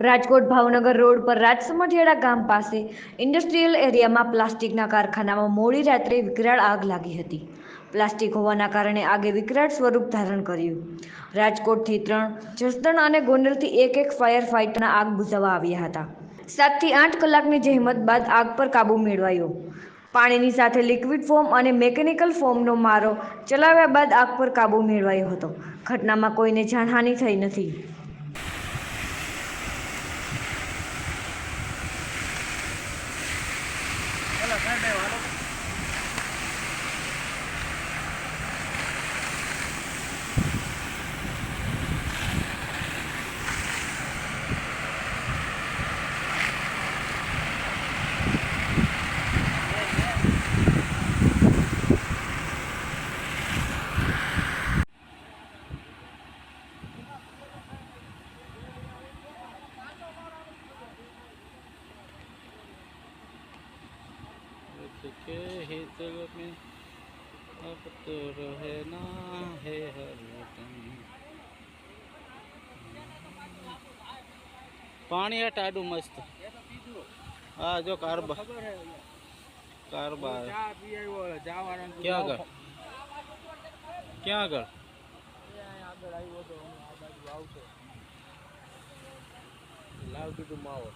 Rajkot Bhavnagar road પર રાજસમઢિયાળા ગામ પાસે ઇન્ડસ્ટ્રીયલ એરિયામાં પ્લાસ્ટિકના કારખાનામાં મોડી રાત્રે વિકરાળ આગ લાગી હતી. પ્લાસ્ટિક હોવાના કારણે આગે વિકરાળ સ્વરૂપ ધારણ કર્યું. રાજકોટથી ત્રણ, જસદણ અને ગોંડલથી એક એક ફાયર ફાઇટરના આગ બુઝાવવા આવ્યા હતા. સાતથી આઠ કલાકની જહેમત બાદ આગ પર કાબૂ મેળવાયો. પાણીની સાથે લિક્વિડ ફોર્મ અને મેકેનિકલ ફોર્મનો મારો ચલાવ્યા બાદ આગ પર કાબૂ મેળવાયો હતો. ઘટનામાં કોઈને જાનહાનિ થઈ નથી. 还没完了。के हित में अब तो रहना है हर वतन પાણી આ ટાડું મસ્ત હા જો કારબા કારબા ક્યાં આગળ ક્યાં આગળ લાવ કીધું માવો